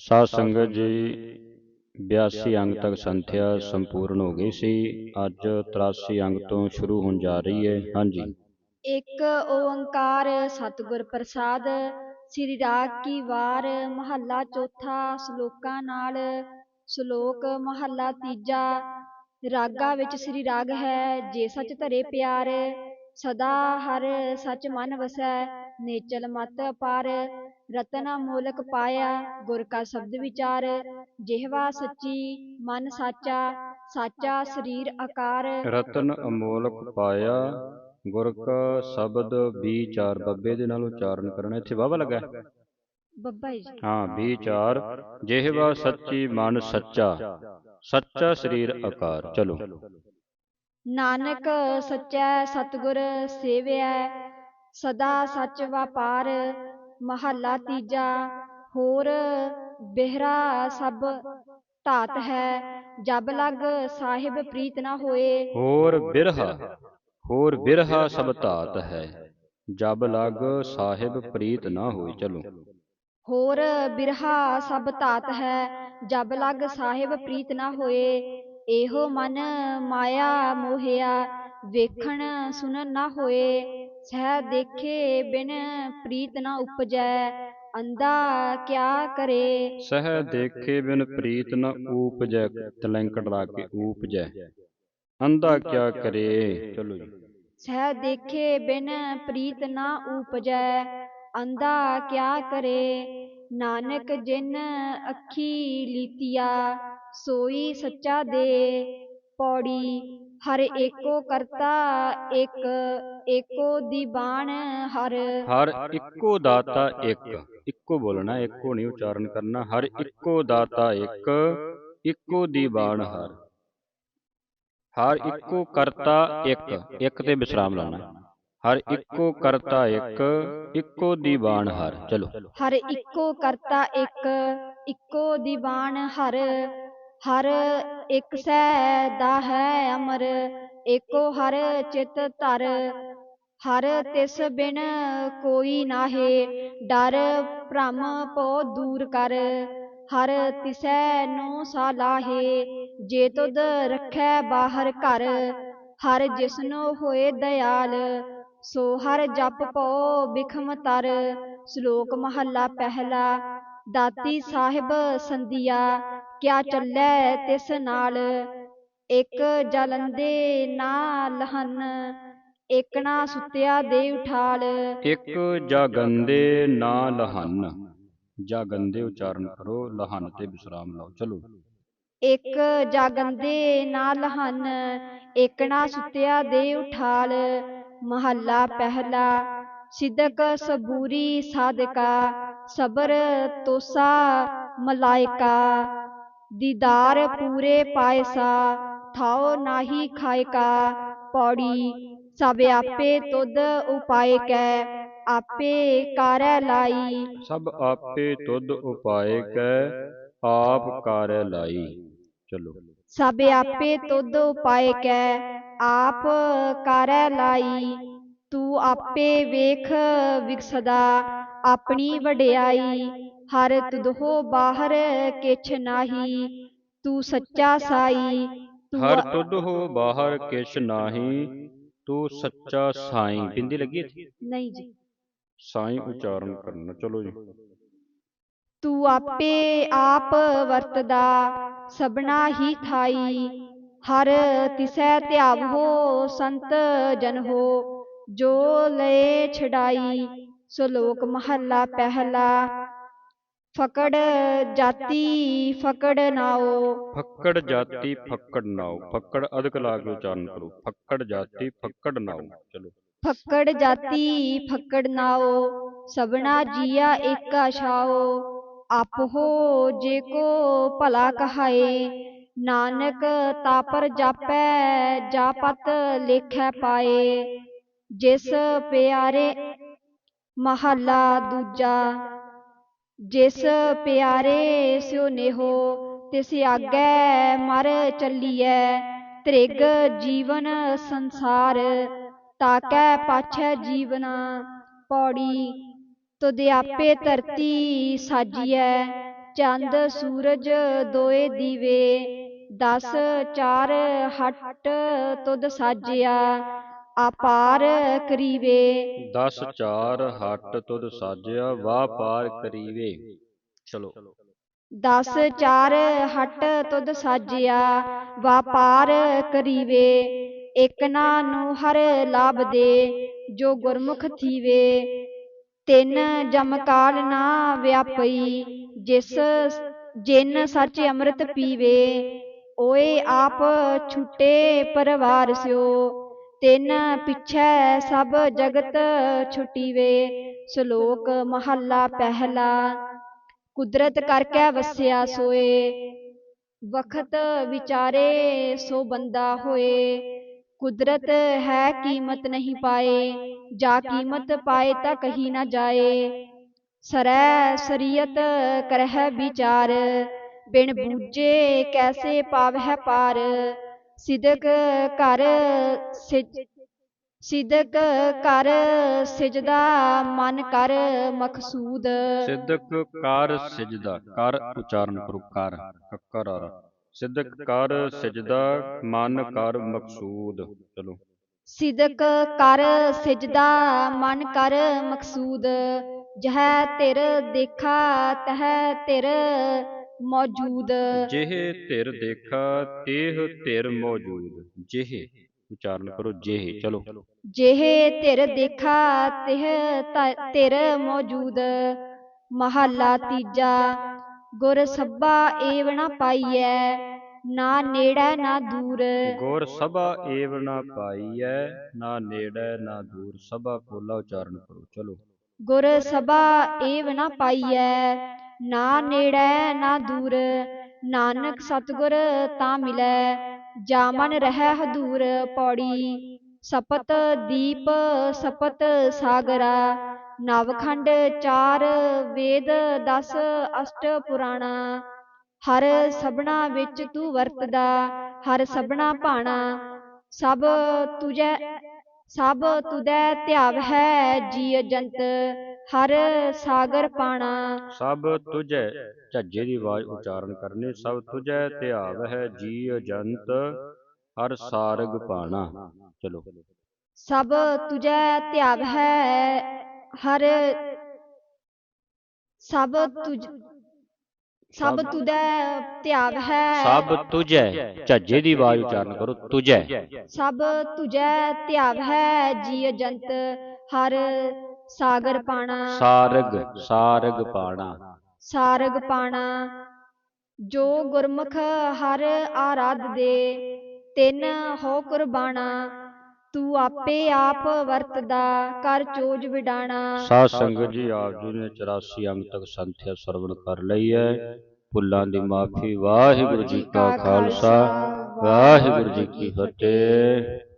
ਸਾਧ ਸੰਗਤ ਜੀ 82 ਅੰਗ ਤੱਕ ਸੰਥਿਆ ਸੰਪੂਰਨ ਹੋ ਗਈ ਸੀ। ਅੱਜ 83 ਅੰਗ ਤੋਂ ਸ਼ੁਰੂ ਹੋਣ ਜਾ ਰਹੀ ਹੈ। ਹਾਂਜੀ। ਇੱਕ ਓੰਕਾਰ ਸਤਿਗੁਰ ਪ੍ਰਸਾਦ ਸ੍ਰੀ ਰਾਗ ਕੀ ਵਾਰ ਮਹੱਲਾ ਚੌਥਾ ਸ਼ਲੋਕਾਂ ਨਾਲ ਸ਼ਲੋਕ ਮਹੱਲਾ ਤੀਜਾ ਰਾਗਾ ਵਿੱਚ ਸ੍ਰੀ ਰਾਗ ਹੈ ਜੇ ਸਚ ਧਰੇ ਪਿਆਰ ਸਦਾ ਹਰ ਸਚ ਮਨ ਵਸੈ ਨੇਚਲ ਮਤ ਅਪਾਰ ਰਤਨ ਅਮੋਲਕ ਪਾਇਆ ਗੁਰ ਕਾ ਸ਼ਬਦ ਵਿਚਾਰ ਜਿਹਵਾ ਸੱਚੀ ਮਨ ਸਾਚਾ ਸਾਚਾ ਸਰੀਰ ਆਕਾਰ। ਰਤਨ ਅਮੋਲਕ ਪਾਇਆ ਗੁਰ ਕਾ ਸ਼ਬਦ ਵਿਚਾਰ। ਬੱਬੇ ਦੇ ਨਾਲ ਉਚਾਰਨ ਕਰਨਾ ਇੱਥੇ ਵਾਵਾ ਲੱਗਾ ਹੈ। ਬੱਬਾ ਜੀ। ਹਾਂ ਵਿਚਾਰ ਜਿਹਵਾ ਸੱਚੀ ਮਨ ਸੱਚਾ ਸੱਚਾ ਸਰੀਰ ਆਕਾਰ। ਚਲੋ। ਨਾਨਕ ਸੱਚੈ ਸਤਿਗੁਰ ਸੇਵਿਐ ਸਦਾ ਸੱਚ ਵਪਾਰ ਮਹੱਲਾ ਤੀਜਾ ਹੋਰ ਬਿਹਰਾ ਸਭ ਧਾਤ ਹੈ ਜਬ ਲਗ ਸਾਹਿਬ ਪ੍ਰੀਤ ਨਾ ਹੋਏ। ਹੋਰ ਬਿਰਹਾ ਹੋਰ ਬਿਰਹਾ ਸਭ ਧਾਤ ਹੈ ਜਬ ਲਗ ਸਾਹਿਬ ਪ੍ਰੀਤ ਨਾ ਹੋਈ ਚਲੋ। ਹੋਰ ਬਿਰਹਾ ਸਭ ਧਾਤ ਹੈ ਜਬ ਲਗ ਸਾਹਿਬ ਪ੍ਰੀਤ ਨਾ ਹੋਏ। ਇਹੋ ਮਨ ਮਾਇਆ ਮੋਹਿਆ ਵੇਖਣ ਸੁਨਣ ਨਾ ਹੋਏ। ਸਹਿ ਦੇਖੇ ਬਿਨ ਪ੍ਰੀਤ ਨਾ ਉਪਜੈ ਅੰਧਾ ਕਿਆ ਕਰੇ? ਸਹਿ ਦੇਖੇ ਬਿਨ ਪ੍ਰੀਤ ਨ ਊਪਜੈ ਤਲੰਕੜ ਲਾ ਕੇ ਊਪਜੈ ਅੰਧਾ ਕਿਆ ਕਰੇ? ਚਲੋ ਜੀ। ਸਹਿ ਦੇਖੇ ਬਿਨ ਪ੍ਰੀਤ ਨਾ ਉਪਜੈ ਅੰਧਾ ਕਿਆ ਕਰੇ? ਨਾਨਕ ਜਿਨ ਅੱਖੀ ਲੀਤੀਆ ਸੋਈ ਸੱਚਾ ਦੇ ਪੌੜੀ ਹਰ ਏਕੋ ਕਰਤਾ ਇੱਕ ਏਕੋ ਦੀਵਾਨ ਹਰ ਹਰ ਇੱਕੋ ਦਾਤਾ ਇੱਕ ਇੱਕੋ ਬੋਲਣਾ ਇੱਕੋ ਨਹੀਂ ਉਚਾਰਨ ਕਰਨਾ ਹਰ ਇੱਕੋ ਦਾਤਾ ਇੱਕ ਇੱਕੋ ਦੀਵਾਨ ਹਰ। ਹਰ ਇੱਕੋ ਕਰਤਾ ਇੱਕ ਇੱਕ ਤੇ ਵਿਸਰਾਮ ਲਾਣਾ ਹਰ ਇੱਕੋ ਕਰਤਾ ਇੱਕ ਇੱਕੋ ਦੀਵਾਨ ਹਰ। ਚਲੋ। ਹਰ ਇੱਕੋ ਕਰਤਾ ਇੱਕ ਇੱਕੋ ਦੀਵਾਨ ਹਰ। ਹਰ ਇੱਕ ਸੈ ਦਾ ਹੈ ਅਮਰ ਏਕੋ ਹਰ ਚਿਤ ਧਰ। ਹਰ ਤਿਸ ਬਿਨ ਕੋਈ ਨਾਹੇ। ਡਰ ਭ੍ਰਮ ਪੋ ਦੂਰ ਕਰ। ਹਰ ਤਿਸੈ ਨੂੰ ਸਾਲਾਹੇ ਜੇ ਤੁਧ ਰੱਖੈ ਬਾਹਰ ਘਰ। ਹਰ ਜਿਸਨੋ ਹੋਏ ਦਇਆਲ। ਸੋ ਹਰ ਜਪ ਪਉ ਬਿਖਮ ਤਰ। ਸ਼ਲੋਕ ਮਹੱਲਾ ਪਹਿਲਾ। ਦਾਤੀ ਸਾਹਿਬ ਸੰਧਿਆ। ਕਿਆ ਚੱਲੈ ਤਿਸ ਨਾਲ? ਇੱਕ ਜਲੰਦੇ ਨਾ ਲਹਨ ਨਾ ਸੁੱਤਿਆ ਦੇ ਉਠਾਲ। ਇੱਕ ਜਾਗੰਦੇ ਨਾ ਲਹਨ ਜਾਗੰਦੇ ਉਚਾਰਨ ਕਰੋ ਲਹਨ ਤੇ ਵਿਸਰਾਮ ਲਾਓ। ਚਲੋ। ਇੱਕ ਜਾਗੰਦੇ ਨਾ ਲਹਨ ਨਾ ਸੁੱਤਿਆ ਦੇ ਉਠਾਲ। ਮਹੱਲਾ ਪਹਿਲਾ ਸਿਦਕ ਸਬੂਰੀ ਸਾਧਕਾ ਸਬਰ ਤੋਸਾ ਮਲਾਇਕਾ। ਦੀਦਾਰ ਪੂਰੇ ਪਾਇਸਾ ਥਾਓ ਨਾਹੀ ਖਾਇਕਾ ਪੌੜੀ ਸਭ ਆਪੇ ਤੁਧ ਉਪਾਇ ਕੈ ਆਪੇ ਕਾਰੈ ਲਾਈ। ਸਭ ਆਪੇ ਤੁਧ ਉਪਾਏ ਕੈ ਆਪ ਕਾਰੈ ਲਾਈ। ਚਲੋ। ਸਭ ਆਪੇ ਤੁਧ ਉਪਾਇ ਕੈ ਆਪ ਕਰੈ ਲਾਈ। ਤੂੰ ਆਪੇ ਵੇਖ ਵਿਗਸਦਾ ਆਪਣੀ ਵਡਿਆਈ। ਹਰ ਤੁਧੋ ਬਾਹਰ ਕਿਛ ਨਾਹੀ ਤੂੰ ਸੱਚਾ ਸਾਈ ਹਰ ਤੁਧ ਹੋ ਬਾਹਰ ਕਿਛ ਨਾਹੀ ਤੂੰ ਸੱਚਾ ਸਾਈਂ। ਬਿੰਦੀ ਲੱਗੀ ਇੱਥੇ? ਨਹੀਂ ਜੀ। ਸਾਈਂ ਉਚਾਰਨ ਕਰਨਾ। ਚਲੋ ਜੀ। ਤੂੰ ਆਪੇ ਆਪ ਵਰਤਦਾ ਸਭਨਾ ਹੀ ਥਾਈ। ਹਰ ਤਿਸੈ ਧਿਆਵੋ ਸੰਤ ਜਨ ਹੋ ਜੋ ਲਏ ਛਡਾਈ ਸ਼ਲੋਕ ਮਹੱਲਾ ਪਹਿਲਾ ਫਕੜ ਜਾਤੀ ਫਕੜ ਨਾਓ ਫੱਕੜ ਜਾਤੀ ਫੱਕੜ ਨਾਉ। ਫੱਕੜ ਅਧਿਕ ਲਾ ਕੇ ਉਚਾਰਨ ਕਰੋ। ਫੱਕੜ ਜਾਤੀ ਫੱਕੜ ਨਾਉ। ਚਲੋ। ਫੱਕੜ ਜਾਤੀ ਫੱਕੜ ਨਾਓ ਸਭਨਾ ਜੀਆ ਏਕ ਆਸ਼ਾਓ ਆਪੋ ਜੇ ਕੋ ਭਲਾ ਕਹਾਏ। ਨਾਨਕ ਤਾਪਰ ਜਾਪੈ ਜਾਪਤ ਲੇਖੈ ਪਾਏ। ਜਿਸ ਪਿਆਰੇ ਮਹੱਲਾ ਦੂਜਾ। ਜਿਸ ਪਿਆਰੇ ਸਿਉ ਨੇਹੋ ਤਿਸ ਆਗੈ ਮਰ ਚੱਲੀਐ। ਤ੍ਰਿਗ ਜੀਵਨ ਸੰਸਾਰ ਤਾਕੈ ਪਾਛੈ ਜੀਵਨਾ ਪੌੜੀ। ਤੁਧ ਆਪੇ ਧਰਤੀ ਸਾਜੀਐ ਚੰਦ ਸੂਰਜ ਦੋਏ ਦੀਵੇ। ਦਸ ਚਾਰ ਹੱਟ ਤੁਧ ਸਾਜਿਆ। ਆਪਾਰ ਕਰੀਵੇ। ਦਸ ਚਾਰ ਹੱਟ ਤੁਧ ਸਾਜਿਆ ਵਾਹ ਪਾਰ ਕਰੀਵੇ। ਚਲੋ। ਦਸ ਚਾਰ ਹੱਟ ਤੁਧ ਸਾਜਿਆ ਵਾਪਾਰ ਕਰੀਵੇ। ਇਕ ਨਾ ਨੂੰ ਹਰ ਲਾਭ ਦੇ ਜੋ ਗੁਰਮੁਖ ਥੀਵੇ। ਤਿੰਨ ਜਮਕਾਲ ਨਾ ਵਿਆਪਈ ਜਿਸ ਜਿਨ ਸੱਚ ਅੰਮ੍ਰਿਤ ਪੀਵੇ। ਓਏ ਆਪ ਛੁੱਟੇ ਪਰਵਾਰ ਸਿਓ ਤਿੰਨ ਪਿਛੈ ਸਭ ਜਗਤ ਛੁਟੀਵੇ ਸ਼ਲੋਕ ਮਹੱਲਾ ਪਹਿਲਾ। ਕੁਦਰਤ ਕਰਕੇ ਵਸਿਆ ਸੋਏ। ਵਖਤ ਵਿਚਾਰੇ ਸੋ ਬੰਦਾ ਹੋਏ। ਕੁਦਰਤ ਹੈ ਕੀਮਤ ਨਹੀਂ ਪਾਏ। ਜਾ ਕੀਮਤ ਪਾਏ ਤਾਂ ਕਹੀ ਨਾ ਜਾਏ। ਸਰੈ ਸਰੀਅਤ ਕਰਹਿ ਵਿਚਾਰ। ਬਿਨ ਬੂਝੇ ਕੈਸੇ ਪਾਵਹਿ ਪਾਰ। ਸਿਦਕ ਕਰ ਸਿਜ ਸਿਦਕ ਕਰ ਸਿਜਦਾ ਮਨ ਕਰ ਮਕਸੂਦ ਸਿੱਧਕ ਕਰ ਸਿਜਦਾ ਕਰ ਉਚਾਰਨ ਕਰੋ ਕਰ ਕੱਕਰ ਸਿੱਧਕ ਕਰ ਸਿਜਦਾ ਮਨ ਕਰ ਮਕਸੂਦ ਚਲੋ। ਸਿਦਕ ਕਰ ਸਿਜਦਾ ਮਨ ਕਰ ਮਕਸੂਦ ਜਹ ਤਿਰ ਦੇਖਾ ਤਹ ਤਿਰ ਮੌਜੂਦ। ਜਿਹ ਧਿਰ ਦੇਖਾ ਤੇਹ ਧਿਰ ਮੌਜੂਦ। ਜਿਹ ਉਚਾਰਨ ਕਰੋ ਜਿਹ ਚਲੋ। ਜਿਹ ਤਿਰ ਦੇਖਾ ਤਿਹ ਤਿਰ ਮੌਜੂਦ। ਮਹੱਲਾ ਤੀਜਾ ਗੁਰ ਸੱਬਾ ਏਵ ਨਾ ਪਾਈਐ ਨਾ ਨੇੜੈ ਨਾ ਦੂਰ। ਗੁਰ ਸਭਾ ਏਵ ਨਾ ਪਾਈਐ ਨਾ ਨੇੜੈ ਨਾ ਦੂਰ। ਸਭਾ ਪੋਲਾ ਉਚਾਰਨ ਕਰੋ ਚਲੋ। ਗੁਰ ਸਭਾ ਏਵ ਨਾ ਪਾਈਐ ਨਾ ਨੇੜੈ ਨਾ ਦੂਰ। ਨਾਨਕ ਸਤਿਗੁਰ ਤਾਂ ਮਿਲੈ। ਜਾ ਮਨ ਰਹਿ ਹਦੂਰ ਪੌੜੀ। ਸਪਤ ਦੀਪ ਸਪਤ ਸਾਗਰਾ। ਨਵਖੰਡ ਚਾਰ ਵੇਦ ਦਸ ਅਸ਼ਟ ਪੁਰਾਣਾ। ਹਰ ਸਭਨਾ ਵਿੱਚ ਤੂੰ ਵਰਤਦਾ। ਹਰ ਸਭਨਾ ਭਾਣਾ। ਸਭ ਤੁਜੈ ਸਭ ਤੁਦੈ ਧਿਆਵ ਹੈ ਜੀ ਜੰਤ। ਹਰ ਸਾਗਰ ਪਾਣਾ। ਸਭ ਤੁਝੈ ਝੱਜੇ ਦੀ ਆਵਾਜ਼ ਉਚਾਰਨ ਕਰਨੀ ਸਭ ਤੁਝੈ ਧਿਆਵ ਹੈ ਜੀ ਜੰਤ ਹਰ ਸਾਰਗ ਪਾਣਾ। ਚਲੋ। ਸਭ ਤੁਜੈ ਧਿਆਵ ਹੈ ਹਰ ਸਭ ਤੁਜ ਸਭ ਤੁਦੈ ਧਿਆਵ ਹੈ। ਸਭ ਤੁਝੈ ਝੱਜੇ ਦੀ ਆਵਾਜ਼ ਉਚਾਰਨ ਕਰੋ ਤੁਝੈ। ਸਭ ਤੁਜੈ ਧਿਆਵ ਹੈ ਜੀ ਜੰਤ ਹਰ ਸਾਗਰ ਪਾਣਾ ਸਾਰਗ ਸਾਰਗ ਪਾਣਾ। ਸਾਰਗ ਪਾਣਾ ਜੋ ਗੁਰਮੁਖ ਹਰ ਆਰਾਧ ਦੇ ਤਿੰਨ ਹੋ ਕੁਰਬਾਣਾ ਤੂੰ ਆਪੇ ਆਪ ਵਰਤਦਾ ਕਰ ਚੋਜ ਵਿਡਾਣਾ। ਸਾਧ ਸੰਗਤ ਜੀ ਆਪ ਜੀ ਨੇ 84 ਅੰਗ ਤੱਕ ਸੰਥਿਆ ਸਰਵਣ ਕਰ ਲਈ ਹੈ। ਭੁੱਲਾਂ ਦੀ ਮਾਫੀ ਵਾਹਿਗੁਰੂ ਜੀ ਕਾ ਖਾਲਸਾ ਵਾਹਿਗੁਰੂ ਜੀ ਕੀ ਫਤਿਹ।